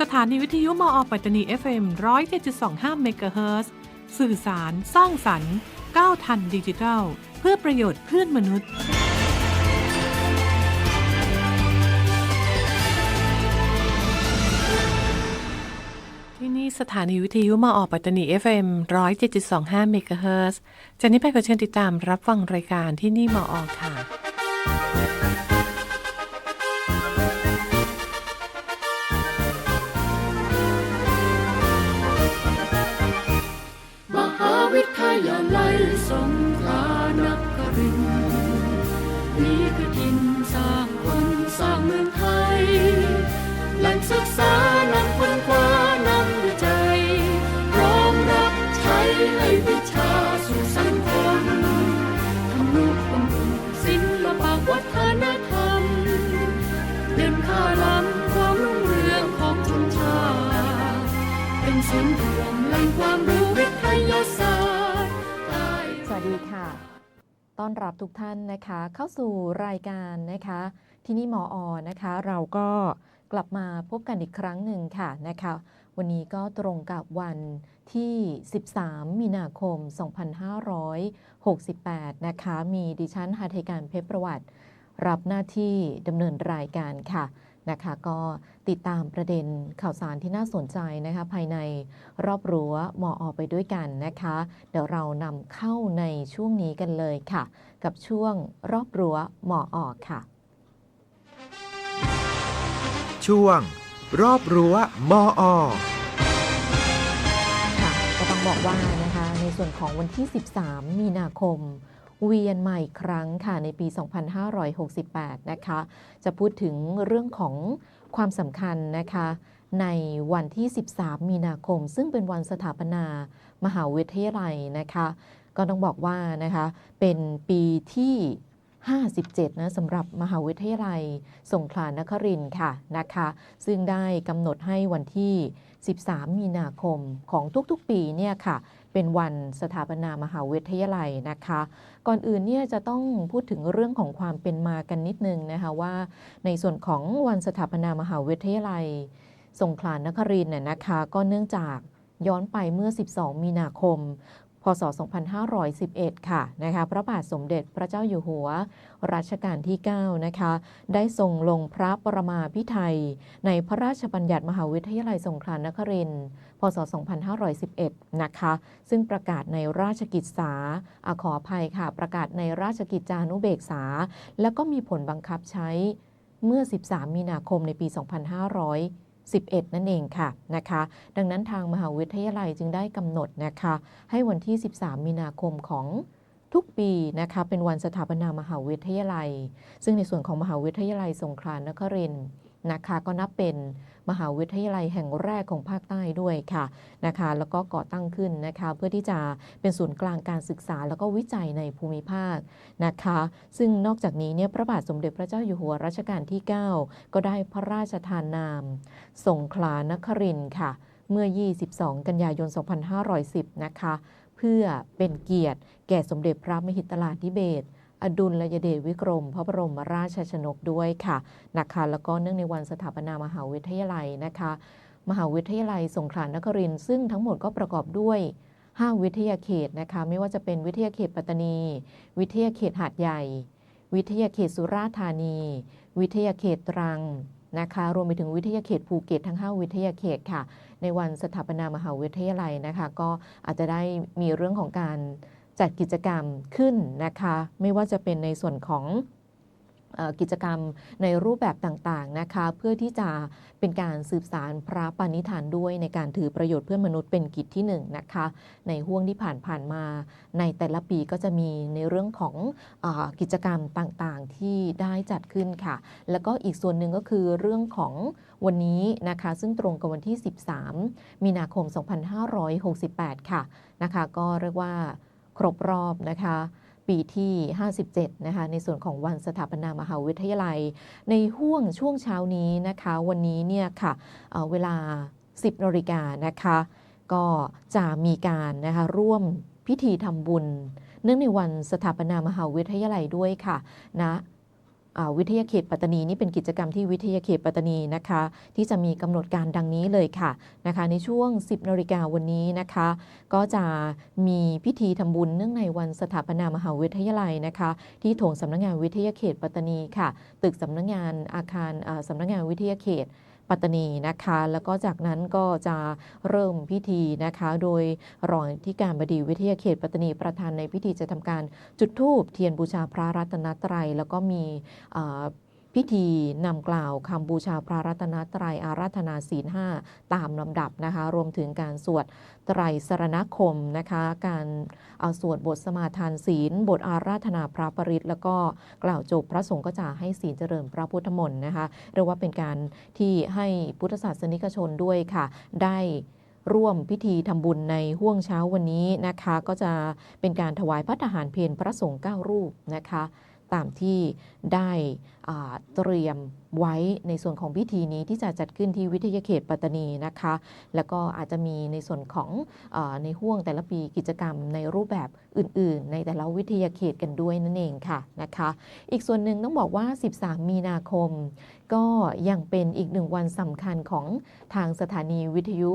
สถานีวิทยุมอปัตตานี FM 107.25 เมกะเฮิรตซ์สื่อสาร สร้างสรรค์ก้าวทันดิจิทัล เพื่อประโยชน์เพื่อนมนุษย์ที่นี่สถานีวิทยุมอปัตตานี FM 107.25 เมกะเฮิรตซ์จากนี้ไปขอเชิญติดตามรับฟังรายการที่นี่มอค่ะ ลัยสงขลานครินนี่คือทินสร้างคนสร้างเมืองไทยแหล่งศึกษา ต้อนรับทุกท่านนะคะ เข้าสู่รายการนะคะ ที่นี่หมออนะคะ เราก็กลับมาพบกันอีกครั้งหนึ่งค่ะนะคะ วันนี้ก็ตรงกับวันที่ 13 มีนาคม 2568 นะคะ มีดิฉันหาไทยการเพชรประวัติ รับหน้าที่ดำเนินรายการค่ะ นะคะก็ติดตามประเด็นข่าวสารที่น่าสนใจนะคะภายในรอบรั้วมออไปด้วยกันนะคะ เดี๋ยวเรานำเข้าในช่วงนี้กันเลยค่ะ กับช่วงรอบรั้วมออค่ะ ช่วง รอบรั้วมอค่ะก็ต้องบอกว่านะคะในส่วนของวันที่ 13 มีนาคม เวียนใหม่ครั้งค่ะในปี 2568 นะคะ จะพูดถึงเรื่องของความสำคัญนะคะ ในวันที่ 13 มีนาคม ซึ่งเป็นวันสถาปนามหาวิทยาลัยนะคะ ก็ต้องบอกว่านะคะ เป็นปีที่ 57 นะสำหรับมหาวิทยาลัย สงขลานครินค่ะนะคะ ซึ่งได้กำหนดให้วันที่ 13 มีนาคมของทุกๆ ปีเนี่ยค่ะ เป็นวันสถาปนามหาวิทยาลัยนะคะ ก่อนอื่นเนี่ยจะต้องพูดถึงเรื่องของความเป็นมากันนิดนึงนะคะว่า ในส่วนของวันสถาปนามหาวิทยาลัย สงขลานครินทร์น่ยนะคะ ก็เนื่องจากย้อนไปเมื่อ 12 มีนาคม ศ 2511 ค่ะนะคะพระบาทสมเด็จพระเจ้าอยู่หัว รัชกาลที่ 9 นะคะ ได้ทรงลงพระประมาพิไทย ในพระราชบัญญัติมหาวิทยาลัยสงขลานครินทร์พศ 2511 นะคะ ซึ่งประกาศในราชกิจสาอขออภัยค่ะ ประกาศในราชกิจจานุเบกษา แล้วก็มีผลบังคับใช้เมื่อ 13 มีนาคมในปี 2500 11 นั่นเองค่ะนะคะ ดังนั้นทางมหาวิทยาลัยจึงได้กำหนดนะคะ ให้วันที่ 13 มีนาคมของทุกปีนะคะเป็นวันสถาปนามหาวิทยาลัย ซึ่งในส่วนของมหาวิทยาลัยสงขลานครินทร์ นะคะก็นับเป็นมหาวิทยาลัยแห่งแรกของภาคใต้ด้วยค่ะนะคะแล้วก็ก่อตั้งขึ้นนะคะเพื่อที่จะเป็นศูนย์กลางการศึกษา แล้วก็วิจัยในภูมิภาคนะคะซึ่งนอกจากนี้เนี่ยพระบาทสมเด็จพระเจ้าอยู่หัวรัชกาลที่ 9 ก็ได้พระราชทานนาม สงขลานครินค่ะ เมื่อ 22 กันยายน 2510 นะคะ เพื่อเป็นเกียรติแก่สมเด็จพระมหิตลาธิเบศร อดุลยเดชวิกรม พระบรมราชชนกด้วยค่ะนะคะแล้วก็เนื่องในวันสถาปนามหาวิทยาลัยนะคะ มหาวิทยาลัยสงขลานครินทร์ซึ่งทั้งหมดก็ประกอบด้วย5วิทยาเขตนะคะไม่ว่าจะเป็นวิทยาเขตปัตตานี วิทยาเขตหาดใหญ่ วิทยาเขตสุราษฎร์ธานี วิทยาเขตตรังนะคะรวมไปถึงวิทยาเขตภูเก็ตทั้ง 5 วิทยาเขตค่ะ ในวันสถาปนามหาวิทยาลัยนะคะ ก็อาจจะได้มีเรื่องของการ จัดกิจกรรมขึ้นนะคะ ไม่ว่าจะเป็นในส่วนของกิจกรรมในรูปแบบต่างๆนะคะ เพื่อที่จะเป็นการสืบสารพระปณิธานด้วยในการถือประโยชน์เพื่อนมนุษย์เป็นกิจที่หนึ่งนะคะ ในห่วงที่ผ่านผ่านๆมาในแต่ละปีก็จะมีในเรื่องของอกิจกรรมต่างๆที่ได้จัดขึ้นค่ะ แล้วก็อีกส่วนหนึ่งก็คือเรื่องของวันนี้นะคะ ซึ่งตรงกับวันที่ 13 มีนาคม 2568 ค่ะนะคะ ก็เรียกว่า ครบรอบนะคะปีที่ 57 นะคะ ในส่วนของวันสถาปนามหาวิทยาลัย ในห่วงช่วงเช้านี้นะคะ วันนี้เนี่ยค่ะเเวลา 10นาฬิกานะคะ ก็จะมีการนะคะร่วมพิธีทำบุญ เนื่องในวันสถาปนามหาวิทยาลัยด้วยค่ะณนะ วิทยาเขตปัตตานีนี่เป็นกิจกรรมที่วิทยาเขตปัตตานีนะคะ ที่จะมีกำหนดการดังนี้เลยค่ะนะคะ ในช่วง 10นาฬิกาวันนี้นะคะ ก็จะมีพิธีทำบุญเนื่องในวันสถาปนามหาวิทยาลัยนะคะ ที่โถงสำนักงานวิทยาเขตปัตตานีค่ะ ตึกสำนักงานอาคารสำสำนักงานวิทยาเขต ปัตตานีนะคะ แล้วก็จากนั้นก็จะเริ่มพิธีนะคะ โดยรองที่การบดีวิทยาเขตปัตตานีประธานในพิธีจะทำการจุดธูปเทียนบูชาพระรัตนตรัย แล้วก็มี พิธีนำกล่าวคำบูชาพระรัตนตรัยอาราธนาศีลห้าตามลำดับนะคะ รวมถึงการสวดไตรสรณคมนะคะ การเอาสวดบทสมาทานศีล บทอาราธนาพระปริตแล้วก็กล่าวจบพระสงฆ์ก็จะให้ศีลเจริญพระพุทธมนต์นะคะเรียกว่าเป็นการที่ให้พุทธศาสนิกชนด้วยค่ะ ได้ร่วมพิธีทำบุญในห่วงเช้าวันนี้นะคะ ก็จะเป็นการถวายพระทหารเพลพระสงฆ์9รูปนะคะ ตามที่ได้เตรียมไว้ในส่วนของพิธีนี้ที่จะจัดขึ้นที่วิทยาเขตปัตตานีนะคะ แล้วก็อาจจะมีในส่วนของอในห่วงแต่ละปีกิจกรรมในรูปแบบอื่น ๆ ในแต่ละวิทยาเขตกันด้วยนั่นเองค่ะนะคะ อีกส่วนหนึ่งต้องบอกว่า 13 มีนาคม ก็ยังเป็นอีกหนึ่งวันสำคัญของทางสถานีวิทยุ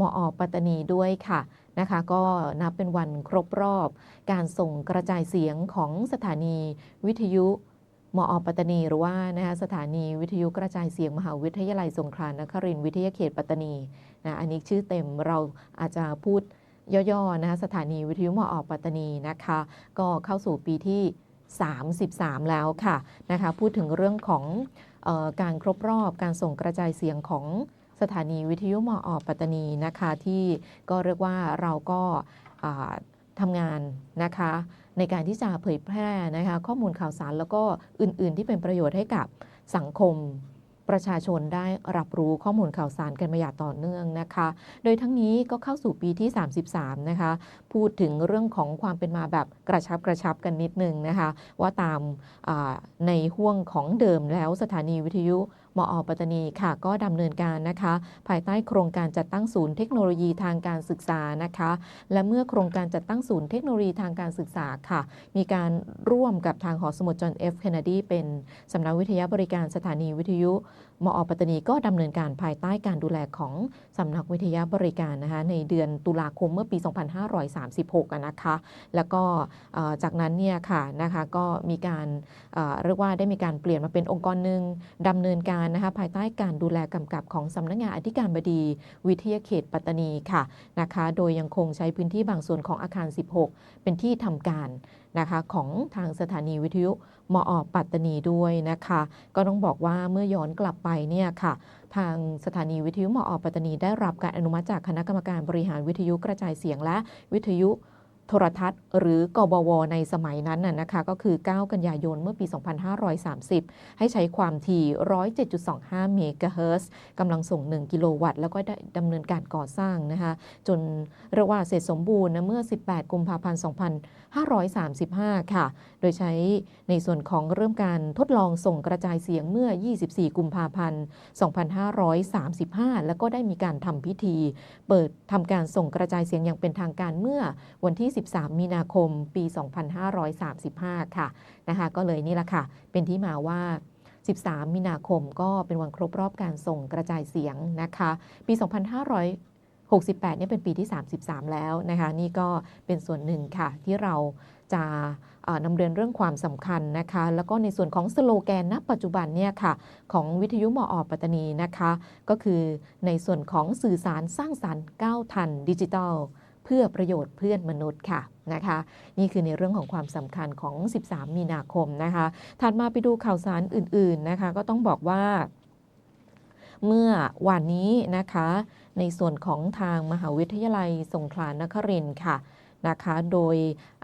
มอปัตตานีด้วยค่ะ นะคะก็นับเป็นวันครบรอบ การส่งกระจายเสียงของสถานีวิทยุมอปัตตานี หรือว่านะคะสถานีวิทยุกระจายเสียงมหาวิทยาลัยสงขลานครินทร์วิทยาเขตปัตตานีนะอันนี้ชื่อเต็มเราอาจจะพูดย่อๆนะคะสถานีวิทยุมอปัตตานีนะคะ ก็เข้าสู่ปีที่ 33 แล้วค่ะนะคะพูดถึงเรื่องของออการครบรอบการส่งกระจายเสียงของ สถานีวิทยุมออปัตตานีนะคะที่ก็เรียกว่าเราก็ทำงานนะคะในการที่จะเผยแพร่นะคะข้อมูลข่าวสารแล้วก็อื่น ๆ ที่เป็นประโยชน์ให้กับสังคมประชาชนได้รับรู้ข้อมูลข่าวสารกันมาอย่างต่อเนื่องนะคะ โดยทั้งนี้ก็เข้าสู่ปีที่ 33 นะคะ พูดถึงเรื่องของความเป็นมาแบบกระชับกระชับกันนิดนึงนะคะ ว่าตามในห่วงของเดิมแล้วสถานีวิทยุ มอปัตตานีค่ะ ก็ดำเนินการนะคะ ภายใต้โครงการจัดตั้งศูนย์เทคโนโลยีทางการศึกษานะคะ และเมื่อโครงการจัดตั้งศูนย์เทคโนโลยีทางการศึกษาค่ะ มีการร่วมกับทางหอสมุดจอห์นเอฟเคนเนดีเป็นสำนักวิทยาบริการสถานีวิทยุมอปัตตานีก็ดำเนินการภายใต้การดูแลของสำนักวิทยาบริการนะคะในเดือนตุลาคมเมื่อปี 2536นะคะ แล้วก็จากนั้นเนี่ยค่ะนะคะก็มีการเเรียกว่าได้มีการเปลี่ยนมาเป็นองค์กรหนึ่งดำเนินการนะคะภายใต้การดูแลกำกับของสำนักงานอธิการบดีวิทยาเขตปัตตานีค่ะนะคะ โดยยังคงใช้พื้นที่บางส่วนของอาคาร 16 เป็นที่ทำการ นะคะของทางสถานีวิทยุมอปัตตานีด้วยนะคะ ก็ต้องบอกว่าเมื่อย้อนกลับไปเนี่ยค่ะทางสถานีวิทยุมอปัตตานีได้รับการอนุมัติจากคณะกรรมการบริหารวิทยุกระจายเสียงและวิทยุ โทรทัศน์ หรือกบว ในสมัยนั้นน่ะนะคะก็คือ 9 กันยายนเมื่อปี 2530 ให้ใช้ความถี่ 107.25 เมกะเฮิรตซ์กำลังส่ง 1 กิโลวัตต์ แล้วก็ได้ดำเนินการก่อสร้างนะคะ จนเรียกว่าเสร็จสมบูรณ์นะเมื่อ 18 กุมภาพันธ์ 2535 ค่ะ โดยใช้ในส่วนของเริ่มการทดลองส่งกระจายเสียงเมื่อ 24 กุมภาพันธ์ 2535 แล้วก็ได้มีการทำพิธี เปิดทำการส่งกระจายเสียงอย่างเป็นทางการเมื่อวันที่13มีนาคมปี 2535 ค่ะนะคะก็เลยนี่แหละค่ะ เป็นที่มาว่า 13 มีนาคมก็เป็นวันครบรอบการส่งกระจายเสียงนะคะ ปี 2568เนี่ยเป็นปีที่ 33 แล้วนะคะนี่ก็เป็นส่วนหนึ่งค่ะที่เราจะนำเรียนเรื่องความสำคัญนะคะ แล้วก็ในส่วนของสโลแกนณปัจจุบันเนี่ยค่ะของวิทยุมอปัตตานีนะคะ ก็คือในส่วนของสื่อสารสร้างสรรค์ก้าวทันดิจิทัล เพื่อประโยชน์เพื่อนมนุษย์ค่ะนะคะ นี่คือในเรื่องของความสำคัญของ 13 มีนาคมนะคะ ถัดมาไปดูข่าวสารอื่น ๆนะคะ ก็ต้องบอกว่า เมื่อวันนี้นะคะ ในส่วนของทางมหาวิทยาลัยสงขลานครินทร์ค่ะนะคะ โดย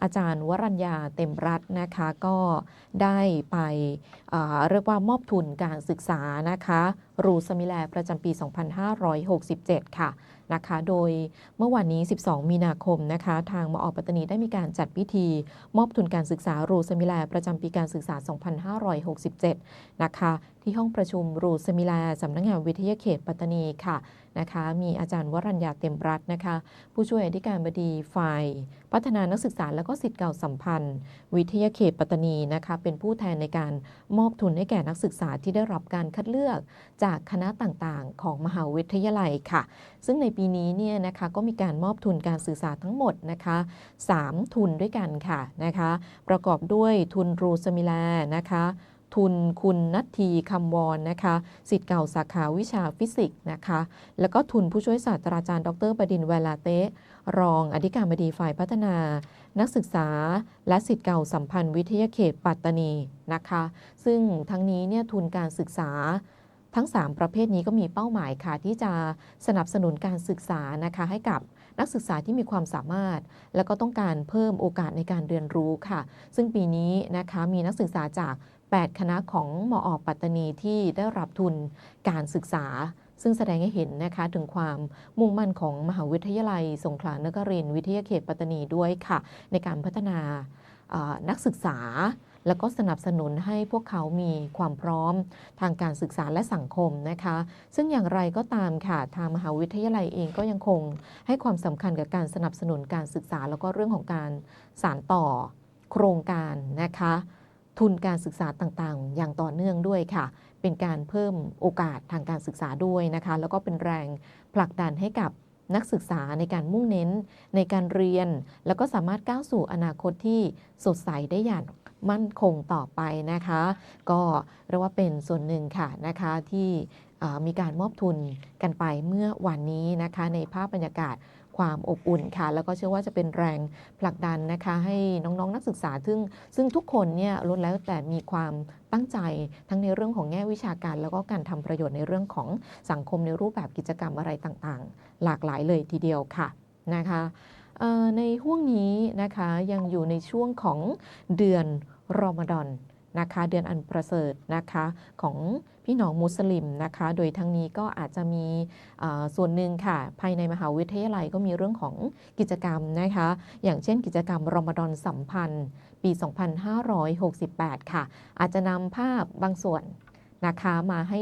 อาจารย์วรัญญาเต็มรัตน์นะคะ ก็ได้ไปเเรียกว่ามอบทุนการศึกษานะคะ รูสมิแลประจำปี 2567 ค่ะ นะคะ โดยเมื่อวันนี้ 12 มีนาคมนะคะ ทางมอปัตตานีได้มีการจัดพิธี มอบทุนการศึกษารูสมิลลประจำปีการศึกษา 2567 นะคะ ที่ห้องประชุมรูสมิลลสำนักงานวิทยาเขตปัตตานีค่ะนะคะ มีอาจารย์วรัญญาเต็มรัตน์นะคะ ผู้ช่วยอธิการบดีฝ่าย พัฒนานักศึกษาและก็สิทธิ์เก่าสัมพันธ์ วิทยาเขตปัตตานีนะคะ เป็นผู้แทนในการมอบทุนให้แก่นักศึกษาที่ได้รับการคัดเลือกจากคณะต่างๆ ของมหาวิทยาลัยค่ะ ซึ่งในปีนี้เนี่ยนะคะก็มีการมอบทุนการศึกษาทั้งหมดนะคะ 3 ทุนด้วยกันค่ะนะคะ ประกอบด้วยทุนรูสมิลานะคะ ทุนคุณนัททีคำวอนนะคะสิทธิ์เก่าสาขาวิชาฟิสิกส์นะคะ แล้วก็ทุนผู้ช่วยศาสตราจารย์ ดรบดินเวลาเตะรองอธิการบดีฝ่ายพัฒนา นักศึกษา และสิทธิ์เก่าสัมพันธ์วิทยาเขตปัตตานีนะคะ ซึ่งทั้งนี้เนี่ยทุนการศึกษาทั้ง 3 ประเภทนี้ก็มีเป้าหมายค่ะ ที่จะสนับสนุนการศึกษานะคะให้กับนักศึกษาที่มีความสามารถ แล้วก็ต้องการเพิ่มโอกาสในการเรียนรู้ค่ะ ซึ่งปีนี้นะคะมีนักศึกษาจาก 8 คณะของมอปัตตานีที่ได้รับทุนการศึกษา ซึ่งแสดงให้เห็นนะคะถึงความมุ่งมั่นของมหาวิทยาลัย สงขลานครินทร์วิทยาเขตปัตตานีด้วยค่ะ ในการพัฒนานักศึกษาแล้วก็สนับสนุนให้พวกเขามีความพร้อมทางการศึกษาและสังคมนะคะ ซึ่งอย่างไรก็ตามค่ะ ทางมหาวิทยาลัยเองก็ยังคงให้ความสำคัญกับการสนับสนุนการศึกษา แล้วก็เรื่องของการสานต่อโครงการนะคะ ทุนการศึกษาต่างๆ อย่างต่อเนื่องด้วยค่ะ เป็นการเพิ่มโอกาสทางการศึกษาด้วยนะคะ แล้วก็เป็นแรงผลักดันให้กับนักศึกษาในการมุ่งเน้นในการเรียน แล้วก็สามารถก้าวสู่อนาคตที่สดใสได้อย่างมั่นคงต่อไปนะคะ ก็เรียกว่าเป็นส่วนหนึ่งค่ะนะคะที่มีการมอบทุนกันไปเมื่อวันนี้นะคะในภาพบรรยากาศ ความอบอุ่นค่ะ แล้วก็เชื่อว่าจะเป็นแรงผลักดันนะคะ ให้น้องๆนักศึกษา ซึ่งซึ่งทุกคนเนี่ยล้วนแล้วแต่มีความตั้งใจทั้งในเรื่องของแง่วิชาการ แล้วก็การทำประโยชน์ในเรื่องของสังคมในรูปแบบกิจกรรมอะไรต่างๆ หลากหลายเลยทีเดียวค่ะนะคะในห่วงนี้นะคะยังอยู่ในช่วงของเดือนรอมฎอน นะคะเดือนอันประเสริฐนะคะของพี่น้องมุสลิมนะคะโดยทั้งนี้ก็อาจจะมีส่วนหนึ่งค่ะ ภายในมหาวิทยาลัยก็มีเรื่องของกิจกรรมนะคะ อย่างเช่นกิจกรรมรอมฎอนสัมพันธ์ ปี 2568 ค่ะ อาจจะนำภาพบางส่วนนะคะมาให้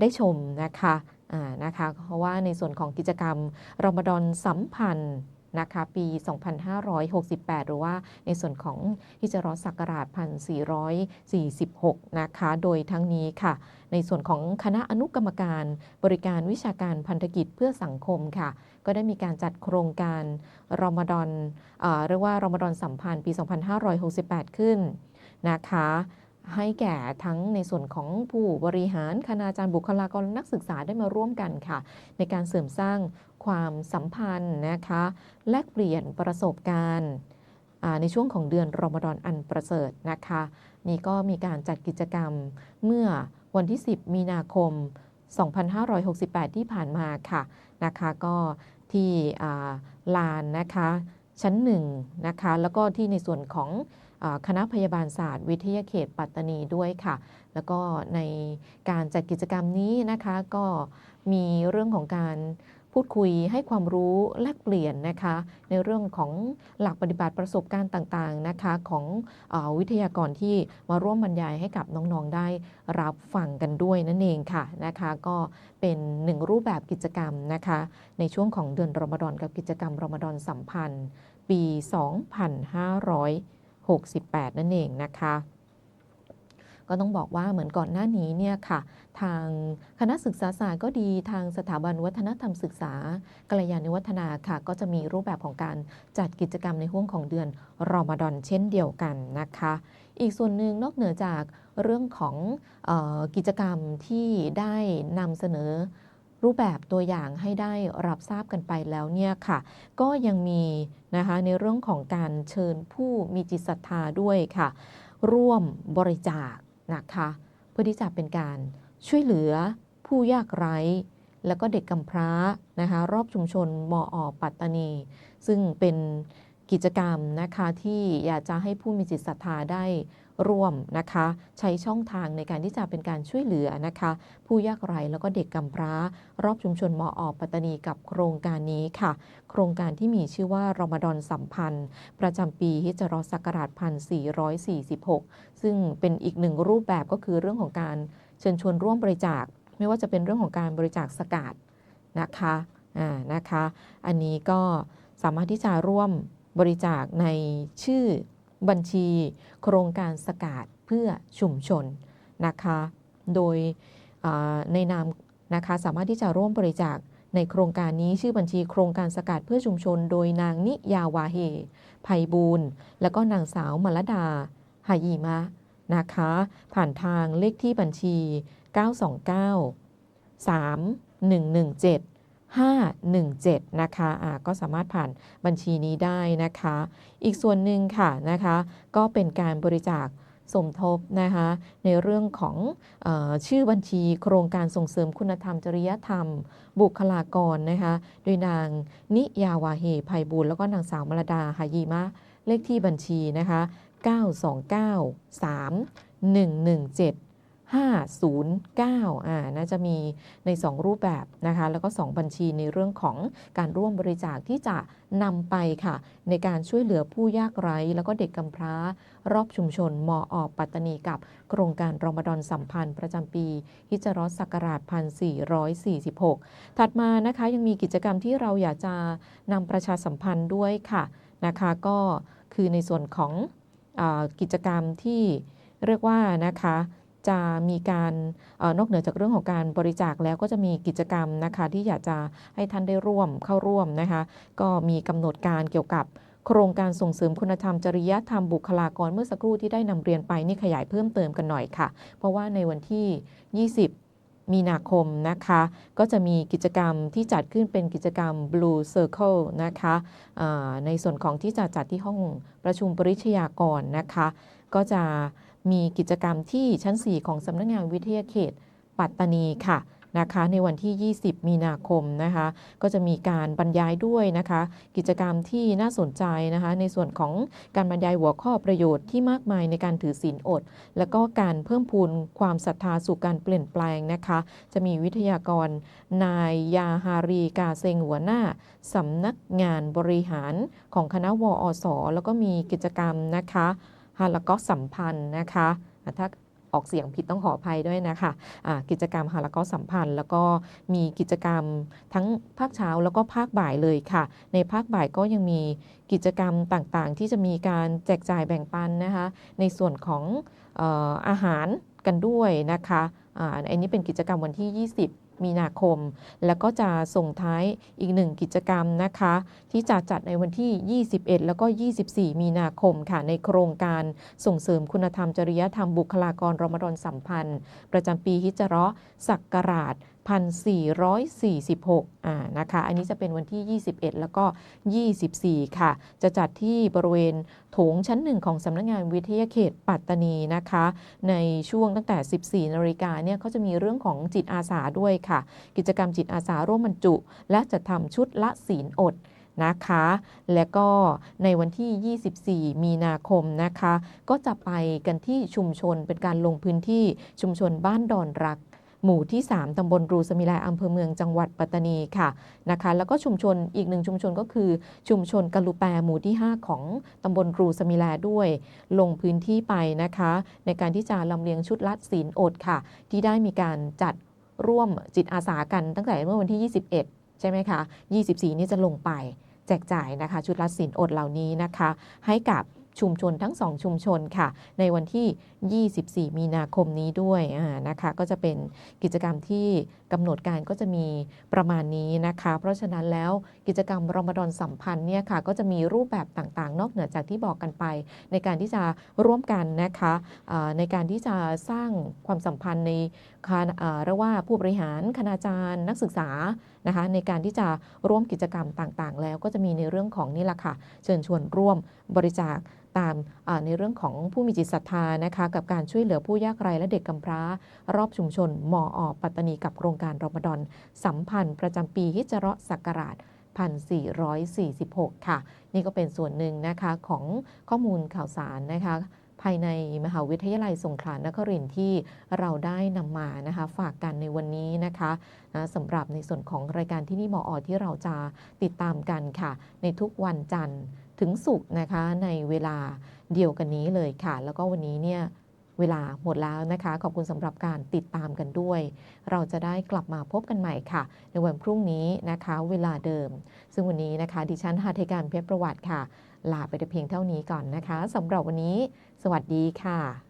ได้ชมนะคะอ่านะคะ เพราะว่าในส่วนของกิจกรรมรอมฎอนสัมพันธ์ นะคะปี 2568 หรือว่าในส่วนของฮิจรัสศักราช 1446 นะคะ โดยทั้งนี้ค่ะ ในส่วนของคณะอนุกรรมการบริการวิชาการพันธกิจเพื่อสังคมค่ะ ก็ได้มีการจัดโครงการรอมฎอนเรียกว่ารอมฎอนสัมพันธ์ปี 2568 ขึ้นนะคะให้แก่ทั้งในส่วนของผู้บริหาร คณาจารย์บุคลากรนักศึกษาได้มาร่วมกันค่ะ ในการเสริมสร้าง ความสัมพันธ์นะคะแลกเปลี่ยนประสบการณ์ในช่วงของเดือนรอมฎอนอันประเสริฐนะคะ นี่ก็มีการจัดกิจกรรมเมื่อวันที่ 10 มีนาคม 2568 ที่ผ่านมาค่ะนะคะก็ที่ลานนะคะชั้นหนึ่งนะคะแล้วก็ที่ในส่วนของคณะพยาบาลศาสตร์ วิทยาเขตปัตตานีด้วยค่ะ แล้วก็ในการจัดกิจกรรมนี้นะคะก็มีเรื่องของการ พูดคุยให้ความรู้แลกเปลี่ยนนะคะ ในเรื่องของหลักปฏิบัติประสบการณ์ต่างๆนะคะของอวิทยากรที่มาร่วมบรรยายให้กับน้องๆได้รับฟังกันด้วยนั่นเองค่ะนะคะก็เป็นหนึ่งรูปแบบกิจกรรมนะคะ ในช่วงของเดือนรอมฎอนกับกิจกรรมรอมฎอนสัมพันธ์ ปี 2568 นั่นเองนะคะ ก็ต้องบอกว่าเหมือนก่อนหน้านี้เนี่ยค่ะ ทางคณะศึกษาศาสตร์ก็ดีทางสถาบันวัฒนธรรมศึกษากัลยาณิวัฒนาค่ะ ก็จะมีรูปแบบของการจัดกิจกรรมในห่วงของเดือนรอมฎอนเช่นเดียวกันนะคะ อีกส่วนหนึ่งนอกเหนือจากเรื่องของออกิจกรรมที่ได้นำเสนอรูปแบบตัวอย่างให้ได้รับทราบกันไปแล้วเนี่ยค่ะ ก็ยังมีนะคะในเรื่องของการเชิญผู้มีจิตศรัทธาด้วยค่ะ ร่วมบริจาค นะคะเพื่อที่จะเป็นการช่วยเหลือผู้ยากไร้ แล้วก็เด็กกำพร้านะคะรอบชุมชนมอปัตตานี ซึ่งเป็นกิจกรรมนะคะที่อยากจะให้ผู้มีจิตศรัทธาได้ ร่วมนะคะ ใช้ช่องทางในการที่จะเป็นการช่วยเหลือนะคะ ผู้ยากไร้แล้วก็เด็กกำพร้า รอบชุมชนมออปัตตานีกับโครงการนี้ค่ะ โครงการที่มีชื่อว่ารอมฎอนสัมพันธ์ ประจำปีฮิจรอศักราช1446 ซึ่งเป็นอีกหนึ่งรูปแบบก็คือเรื่องของการเชิญชวนร่วมบริจาค ไม่ว่าจะเป็นเรื่องของการบริจาคสกาดนะคะอ่านะคะ อันนี้ก็สามารถที่จะร่วมบริจาคในชื่อ บัญชี โครงการสกาดเพื่อชุมชนนะคะ โดยในนามนะคะสามารถที่จะร่วมบริจาคในโครงการนี้ชื่อบัญชีโครงการสกัดเพื่อชุมชน โดยนางนิยาวาเฮไพบูลย์แล้วก็นางสาวมลดาหายีมะนะคะ ผ่านทางเลขที่บัญชี 929 3117 517 นะคะอ่าก็สามารถผ่านบัญชีนี้ได้นะคะ อีกส่วนหนึ่งค่ะนะคะ ก็เป็นการบริจาคสมทบนะคะในเรื่องของออชื่อบัญชีโครงการส่งเสริมคุณธรรมจริยธรรม บุคลากรนะคะโดยนางนิยาวาเฮไพบูลแล้วก็นางสาวมรดาหายีมะเลขที่บัญชีนะคะ929 3 117 509อ่าน่าจะมีใน 2 รูปแบบนะคะ แล้วก็ 2 บัญชีในเรื่องของการร่วมบริจาคที่จะนำไปค่ะ ในการช่วยเหลือผู้ยากไร้ แล้วก็เด็กกำพร้ารอบชุมชนมออปัตตานีกับ โครงการรอมฎอนสัมพันธ์ประจำปีฮิจรอศักราช 1446 ถัดมานะคะยังมีกิจกรรมที่เราอยากจะนำประชาสัมพันธ์ด้วยค่ะนะคะก็คือในส่วนของอกิจกรรมที่เรียกว่านะคะ จะมีการอนอกเหนือจากเรื่องของการบริจาคแล้วก็จะมีกิจกรรมนะคะ ที่อยากจะให้ท่านได้ร่วมเข้าร่วมนะคะ ก็มีกำหนดการเกี่ยวกับโครงการส่งเสริมคุณธรรมจริยธรรมบุคลากรเมื่อสักครู่ที่ได้นำเรียนไปนี่ขยายเพิ่มเติมกันหน่อยค่ะ เพราะว่าในวันที่ 20 มีนาคมนะคะ ก็จะมีกิจกรรมที่จัดขึ้นเป็นกิจกรรม Blue Circle นะคะในส่วนของที่จะจัดที่ห้องประชุมปริชญากรนะคะ ก็จะ มีกิจกรรมที่ชั้น 4 ของสำนักงานวิทยาเขต ปัตตานีค่ะนะคะในวันที่ 20 มีนาคมนะคะก็จะมีการบรรยายด้วยนะคะ กิจกรรมที่น่าสนใจนะคะในส่วนของการบรรยายหัวข้อประโยชน์ที่มากมายในการถือศีลอด แล้วก็การเพิ่มพูนความศรัทธาสู่การเปลี่ยนแปลงนะคะ จะมีวิทยากร นายยาฮารีกาเซงหัวหน้าสำนักงานบริหารของคณะวอสแล้วก็มีกิจกรรมนะคะ ฮาละก็สัมพันธ์นะคะถ้าออกเสียงผิดต้องขออภัยด้วยนะคะอ่ากิจกรรมฮาละก็สัมพันธ์ แล้วก็มีกิจกรรมทั้งภาคเช้าแล้วก็ภาคบ่ายเลยค่ะ ในภาคบ่ายก็ยังมีกิจกรรมต่างๆ ที่จะมีการแจกจ่ายแบ่งปันนะคะ ในส่วนของอออาหารกันด้วยนะคะอันนี้เป็นกิจกรรมวันที่ 20 มีนาคม แล้วก็จะส่งท้ายอีกหนึ่งกิจกรรมนะคะ ที่จะจัดในวันที่ 21 แล้วก็ 24 มีนาคมค่ะในโครงการส่งเสริมคุณธรรมจริยธรรมบุคลากรรอมฎอนสัมพันธ์ ประจำปีฮิจเราะศักราช 1446อ่านะคะอันนี้จะเป็นวันที่ 21 แล้วก็ 24 ค่ะ จะจัดที่บริเวณโถงชั้นหนึ่งของสำนักงานวิทยาเขตปัตตานีนะคะ ในช่วงตั้งแต่ 14 นาฬิกาเนี่ยเขาจะมีเรื่องของจิตอาสาด้วยค่ะ กิจกรรมจิตอาสาร่วมบรรจุ และจะทำชุดละศีลอดนะคะ และก็ในวันที่ 24 มีนาคมนะคะ ก็จะไปกันที่ชุมชนเป็นการลงพื้นที่ชุมชนบ้านดอนรัก หมู่ที่ 3ตำบลรูสมิลาอำเภอเมืองจังหวัดปัตตานีค่ะนะคะแล้วก็ชุมชนอีกหนึ่งชุมชนก็คือชุมชนกะลุแปหมู่ที่ 5 ของตำบลรูสมิลาด้วย ลงพื้นที่ไปนะคะ ในการที่จะลำเลียงชุดลัดศีลอดค่ะ ที่ได้มีการจัดร่วมจิตอาสากันตั้งแต่เมื่อวันที่ 21 ใช่ไหมคะ 24 นี่จะลงไปแจกจ่ายนะคะ ชุดลัดศีลอดเหล่านี้นะคะ ให้กับ ชุมชนทั้งสองชุมชนค่ะ ในวันที่ 24 มีนาคมนี้ด้วยนะคะก็จะเป็นกิจกรรมที่กำหนดการก็จะมีประมาณนี้นะคะ เพราะฉะนั้นแล้วกิจกรรมรอมฎอนสัมพันธ์เนี่ยค่ะก็จะมีรูปแบบต่างๆ นอกเหนือจากที่บอกกันไป ในการที่จะร่วมกันนะคะในการที่จะสร้างความสัมพันธ์ใน คณะอ่าเรียกว่าผู้บริหารคณาจารย์ นักศึกษานะคะในการที่จะร่วมกิจกรรมต่างๆ แล้วก็จะมีในเรื่องของนี่แหละค่ะ เชิญชวนร่วมบริจาคตามในเรื่องของผู้มีจิตศรัทธานะคะกับการช่วยเหลือผู้ยากไร้และเด็กกำพร้า รอบชุมชนมออปัตตานีกับโครงการรอมฎอนสัมพันธ์ประจำปีฮิจเราะศักราช1446 ค่ะ นี่ก็เป็นส่วนหนึ่งนะคะของข้อมูลข่าวสารนะคะ ภายในมหาวิทยาลัยสงขลานครินทร์ที่เราได้นำมานะคะฝากกันในวันนี้นะคะนะสำหรับในส่วนของรายการที่นี่หมออที่เราจะติดตามกันค่ะ ในทุกวันจันทร์ถึงศุกร์นะคะในเวลาเดียวกันนี้เลยค่ะ แล้วก็วันนี้เนี่ยเวลาหมดแล้วนะคะ ขอบคุณสำหรับการติดตามกันด้วย เราจะได้กลับมาพบกันใหม่ค่ะ ในวันพรุ่งนี้นะคะ เวลาเดิม ซึ่งวันนี้นะคะ ดิฉันหาเทการเพชรประวัติค่ะ ลาไปแต่เพียงเท่านี้ก่อนนะคะสำหรับวันนี้ สวัสดีค่ะ